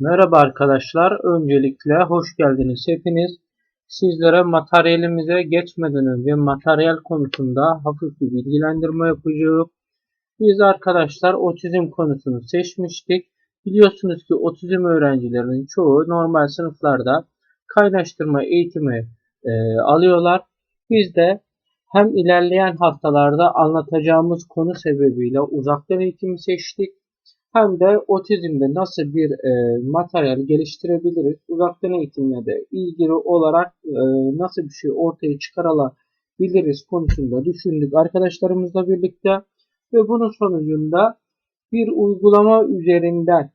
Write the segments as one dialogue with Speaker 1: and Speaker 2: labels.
Speaker 1: Merhaba arkadaşlar. Öncelikle hoş geldiniz hepiniz. Sizlere materyalimize geçmeden önce materyal konusunda hafif bir bilgilendirme yapacağım. Biz arkadaşlar otizm konusunu seçmiştik. Biliyorsunuz ki otizm öğrencilerinin çoğu normal sınıflarda kaynaştırma eğitimi e, alıyorlar. Biz de hem ilerleyen haftalarda anlatacağımız konu sebebiyle uzaktan eğitimi seçtik hem de otizmde nasıl bir e, materyal geliştirebiliriz, uzaktan eğitimle de ilgili olarak e, nasıl bir şey ortaya çıkarılabiliriz konusunda düşündük arkadaşlarımızla birlikte ve bunun sonucunda bir uygulama üzerinden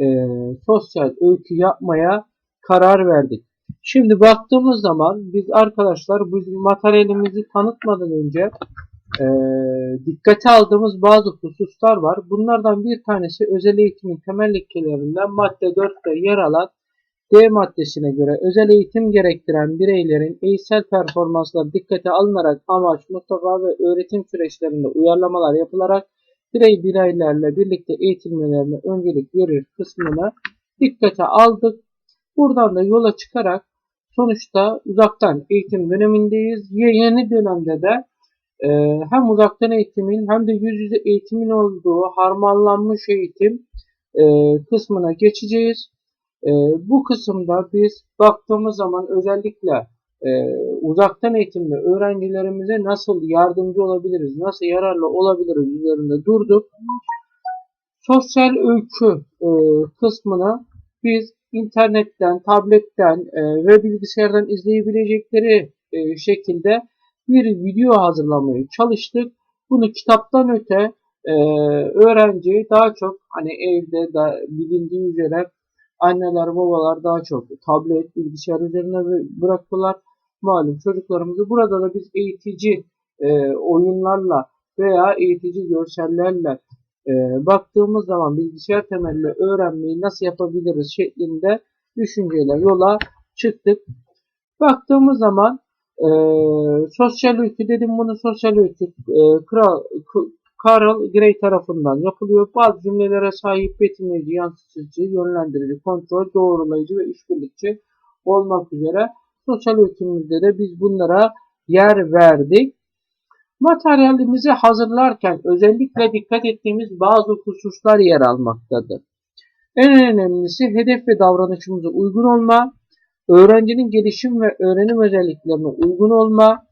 Speaker 1: e, sosyal öykü yapmaya karar verdik. Şimdi baktığımız zaman biz arkadaşlar bu materyalimizi tanıtmadan önce e, dikkate aldığımız bazı hususlar var. Bunlardan bir tanesi özel eğitimin temel ilkelerinden madde 4'te yer alan D maddesine göre özel eğitim gerektiren bireylerin eğitsel performansları dikkate alınarak amaç, mutlaka ve öğretim süreçlerinde uyarlamalar yapılarak birey bireylerle birlikte eğitilmelerine öncelik verir kısmını dikkate aldık. Buradan da yola çıkarak sonuçta uzaktan eğitim dönemindeyiz. Yeni dönemde de e, hem uzaktan eğitimin hem de yüz yüze eğitimin olduğu harmanlanmış eğitim e, kısmına geçeceğiz. E, bu kısımda biz baktığımız zaman özellikle e, uzaktan eğitimde öğrencilerimize nasıl yardımcı olabiliriz, nasıl yararlı olabiliriz üzerinde durduk. Sosyal e, kısmını biz internetten, tabletten ve bilgisayardan izleyebilecekleri şekilde bir video hazırlamaya çalıştık. Bunu kitaptan öte e, öğrenci daha çok hani evde da bilindiği üzere anneler babalar daha çok tablet, bilgisayar üzerine bıraktılar. Malum çocuklarımızı burada da biz eğitici e, oyunlarla veya eğitici görsellerle e, baktığımız zaman bilgisayar temelli öğrenmeyi nasıl yapabiliriz şeklinde düşünceyle yola çıktık. Baktığımız zaman e, sosyal öykü dedim bunu sosyal öykü e, Kral, Karl Gray tarafından yapılıyor. Bazı cümlelere sahip betimleyici, yansıtıcı, yönlendirici, kontrol, doğrulayıcı ve işbirlikçi olmak üzere sosyal öykümüzde de biz bunlara yer verdik. Materyalimizi hazırlarken özellikle dikkat ettiğimiz bazı hususlar yer almaktadır. En önemlisi hedef ve davranışımıza uygun olma, öğrencinin gelişim ve öğrenim özelliklerine uygun olma,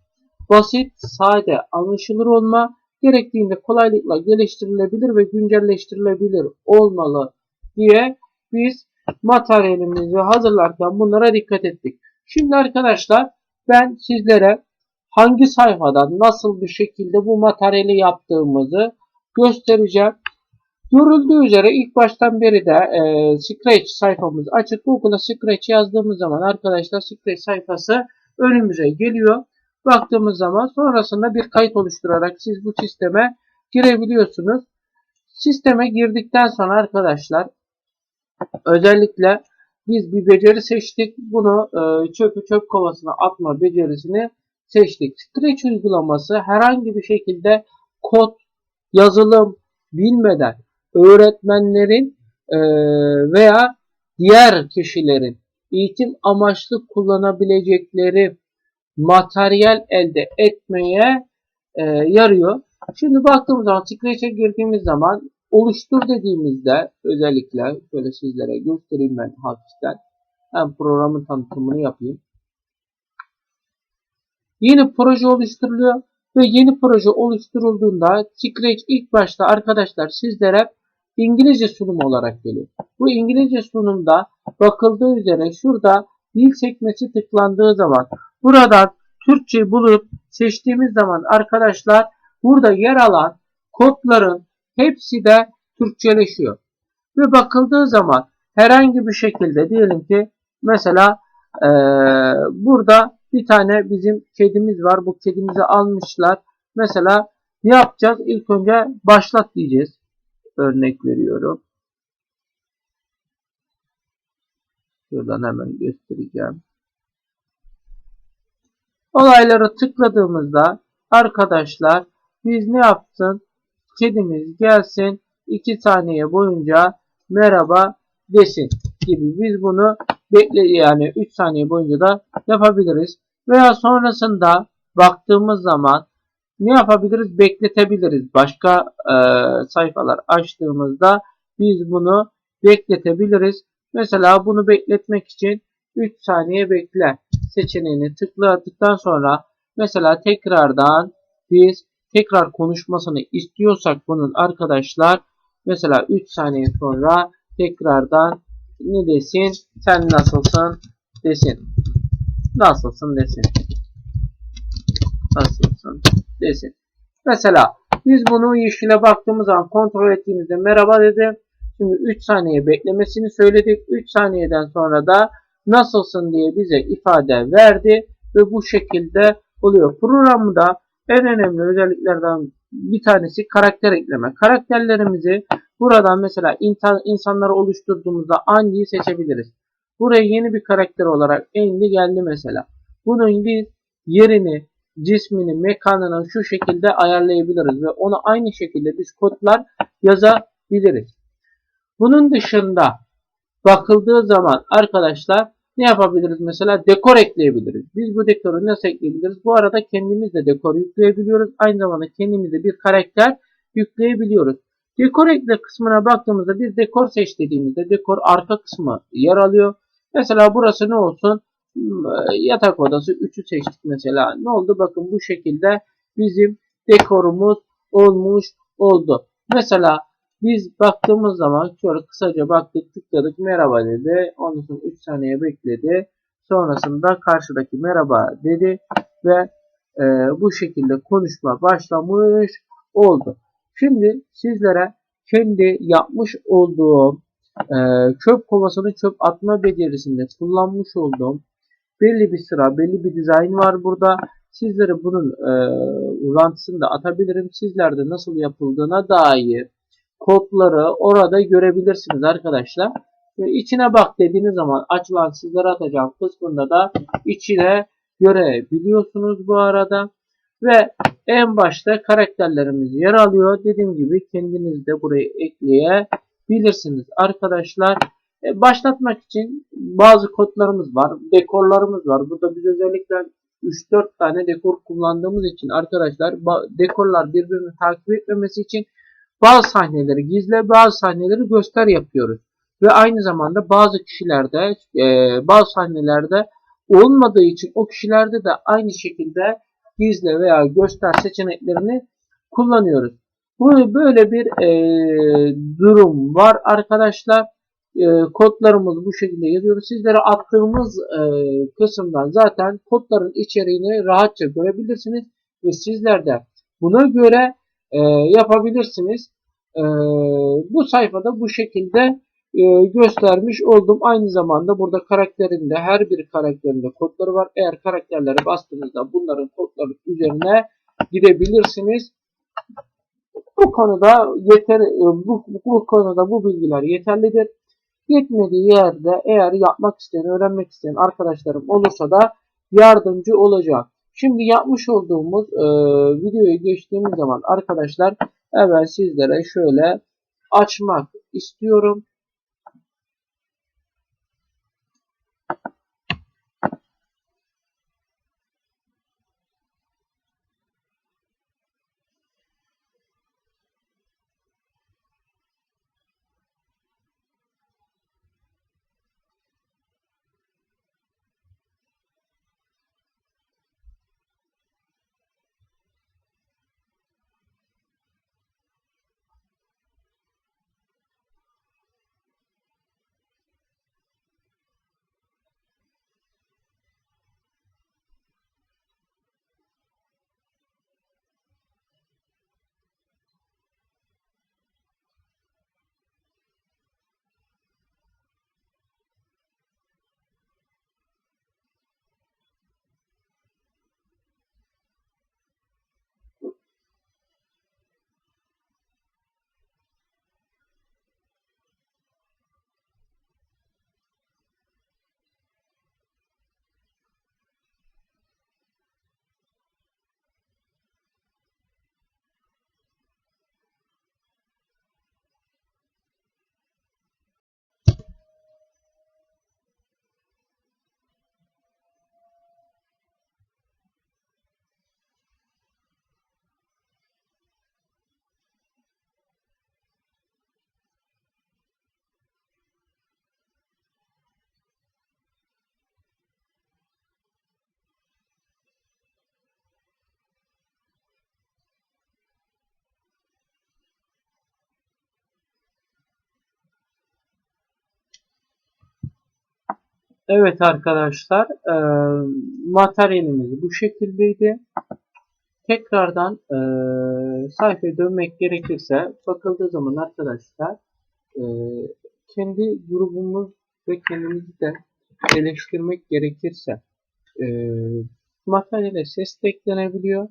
Speaker 1: basit, sade, anlaşılır olma, gerektiğinde kolaylıkla geliştirilebilir ve güncelleştirilebilir olmalı diye biz materyalimizi hazırlarken bunlara dikkat ettik. Şimdi arkadaşlar ben sizlere hangi sayfadan nasıl bir şekilde bu materyali yaptığımızı göstereceğim. Görüldüğü üzere ilk baştan beri de e, Scratch sayfamız açık. Google'a Scratch yazdığımız zaman arkadaşlar Scratch sayfası önümüze geliyor. Baktığımız zaman sonrasında bir kayıt oluşturarak siz bu sisteme girebiliyorsunuz. Sisteme girdikten sonra arkadaşlar özellikle biz bir beceri seçtik. Bunu e, çöpü çöp kovasına atma becerisini seçtik. Scratch uygulaması herhangi bir şekilde kod, yazılım bilmeden öğretmenlerin e, veya diğer kişilerin eğitim amaçlı kullanabilecekleri materyal elde etmeye e, yarıyor. Şimdi baktığımız zaman Scratch'e girdiğimiz zaman oluştur dediğimizde özellikle şöyle sizlere göstereyim ben hafiften. Hem programın tanıtımını yapayım. Yeni proje oluşturuluyor ve yeni proje oluşturulduğunda Scratch ilk başta arkadaşlar sizlere İngilizce sunum olarak geliyor. Bu İngilizce sunumda bakıldığı üzere şurada dil sekmesi tıklandığı zaman buradan Türkçe bulup seçtiğimiz zaman arkadaşlar burada yer alan kodların hepsi de Türkçeleşiyor. Ve bakıldığı zaman herhangi bir şekilde diyelim ki mesela ee, burada bir tane bizim kedimiz var. Bu kedimizi almışlar. Mesela ne yapacağız? İlk önce başlat diyeceğiz örnek veriyorum. Şuradan hemen göstereceğim. Olaylara tıkladığımızda arkadaşlar biz ne yapsın? Kedimiz gelsin 2 saniye boyunca merhaba desin. gibi biz bunu bekle yani 3 saniye boyunca da yapabiliriz. Veya sonrasında baktığımız zaman ne yapabiliriz? Bekletebiliriz. Başka e, sayfalar açtığımızda biz bunu bekletebiliriz. Mesela bunu bekletmek için 3 saniye bekle seçeneğini tıkladıktan sonra mesela tekrardan biz tekrar konuşmasını istiyorsak bunun arkadaşlar mesela 3 saniye sonra tekrardan ne desin? Sen nasılsın? desin. Nasılsın desin. Desin. Mesela biz bunu yeşile baktığımız zaman kontrol ettiğimizde merhaba dedi. Şimdi 3 saniye beklemesini söyledik. 3 saniyeden sonra da nasılsın diye bize ifade verdi ve bu şekilde oluyor. Programda en önemli özelliklerden bir tanesi karakter ekleme. Karakterlerimizi buradan mesela insanları oluşturduğumuzda Andy'yi seçebiliriz. Buraya yeni bir karakter olarak Andy geldi mesela. Bunun bir yerini, cismini, mekanını şu şekilde ayarlayabiliriz ve onu aynı şekilde biz kodlar yazabiliriz. Bunun dışında bakıldığı zaman arkadaşlar ne yapabiliriz? Mesela dekor ekleyebiliriz. Biz bu dekoru nasıl ekleyebiliriz? Bu arada kendimiz de dekor yükleyebiliyoruz. Aynı zamanda kendimize bir karakter yükleyebiliyoruz. Dekor ekle kısmına baktığımızda bir dekor seç dediğimizde dekor arka kısmı yer alıyor. Mesela burası ne olsun? Yatak odası 3'ü seçtik mesela. Ne oldu? Bakın bu şekilde bizim dekorumuz olmuş oldu. Mesela biz baktığımız zaman şöyle kısaca baktık tıkladık merhaba dedi. Ondan sonra 3 saniye bekledi. Sonrasında karşıdaki merhaba dedi ve e, bu şekilde konuşma başlamış oldu. Şimdi sizlere kendi yapmış olduğum e, çöp kovasını çöp atma becerisinde kullanmış olduğum belli bir sıra, belli bir dizayn var burada. Sizlere bunun e, uzantısını da atabilirim. Sizlerde nasıl yapıldığına dair kodları orada görebilirsiniz arkadaşlar. Ve içine bak dediğiniz zaman açılan sizlere atacağım kısmında da içine görebiliyorsunuz bu arada. Ve en başta karakterlerimiz yer alıyor. Dediğim gibi kendiniz de burayı ekleyebilirsiniz arkadaşlar. E, başlatmak için bazı kodlarımız var. Dekorlarımız var. Burada biz özellikle 3-4 tane dekor kullandığımız için arkadaşlar dekorlar birbirini takip etmemesi için bazı sahneleri gizle, bazı sahneleri göster yapıyoruz. Ve aynı zamanda bazı kişilerde, e, bazı sahnelerde olmadığı için o kişilerde de aynı şekilde gizle veya göster seçeneklerini kullanıyoruz. Böyle bir e, durum var arkadaşlar. E, kodlarımızı bu şekilde yazıyoruz. Sizlere attığımız e, kısımdan zaten kodların içeriğini rahatça görebilirsiniz ve sizler de buna göre e, yapabilirsiniz. E, bu sayfada bu şekilde e, göstermiş oldum. Aynı zamanda burada karakterinde her bir karakterinde kodları var. Eğer karakterlere bastığınızda bunların kodları üzerine gidebilirsiniz. Bu konuda yeter bu, bu konuda bu bilgiler yeterlidir. Yetmediği yerde eğer yapmak isteyen, öğrenmek isteyen arkadaşlarım olursa da yardımcı olacağım. Şimdi yapmış olduğumuz e, videoya geçtiğimiz zaman arkadaşlar evet sizlere şöyle açmak istiyorum. Evet arkadaşlar, e, materyalimiz bu şekildeydi. Tekrardan e, sayfaya dönmek gerekirse bakıldığı zaman arkadaşlar e, kendi grubumuz ve kendimizi de eleştirmek gerekirse e, materyale ses de eklenebiliyor.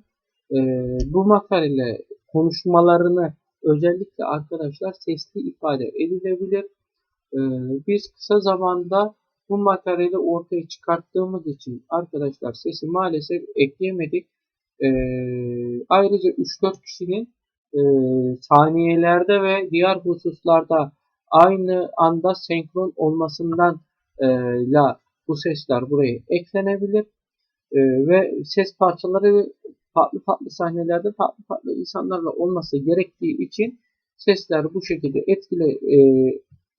Speaker 1: E, bu materyale konuşmalarını özellikle arkadaşlar sesli ifade edilebilir. E, biz kısa zamanda bu materyali ortaya çıkarttığımız için arkadaşlar sesi maalesef ekleyemedik. E, ayrıca 3-4 kişinin e, saniyelerde ve diğer hususlarda aynı anda senkron olmasından e, la bu sesler buraya eklenebilir. E, ve ses parçaları farklı farklı sahnelerde farklı farklı insanlarla olması gerektiği için sesler bu şekilde etkili e,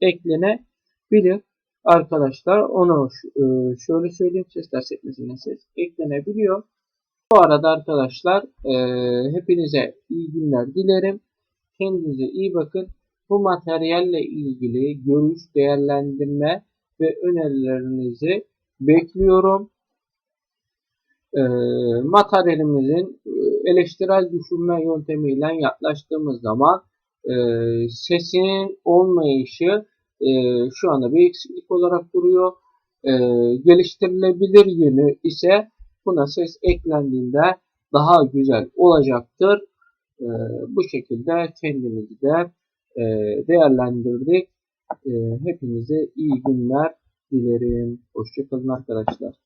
Speaker 1: eklenebilir arkadaşlar. Onu e, şöyle söyleyeyim sesler sekmesine ses eklenebiliyor. Bu arada arkadaşlar e, hepinize iyi günler dilerim. Kendinize iyi bakın. Bu materyalle ilgili görüş, değerlendirme ve önerilerinizi bekliyorum. E, materyalimizin eleştirel düşünme yöntemiyle yaklaştığımız zaman sesinin olmayışı e, şu anda bir eksiklik olarak duruyor. E, geliştirilebilir yönü ise buna ses eklendiğinde daha güzel olacaktır. E, bu şekilde kendimizi de e, değerlendirdik. E, hepinize iyi günler dilerim. Hoşçakalın arkadaşlar.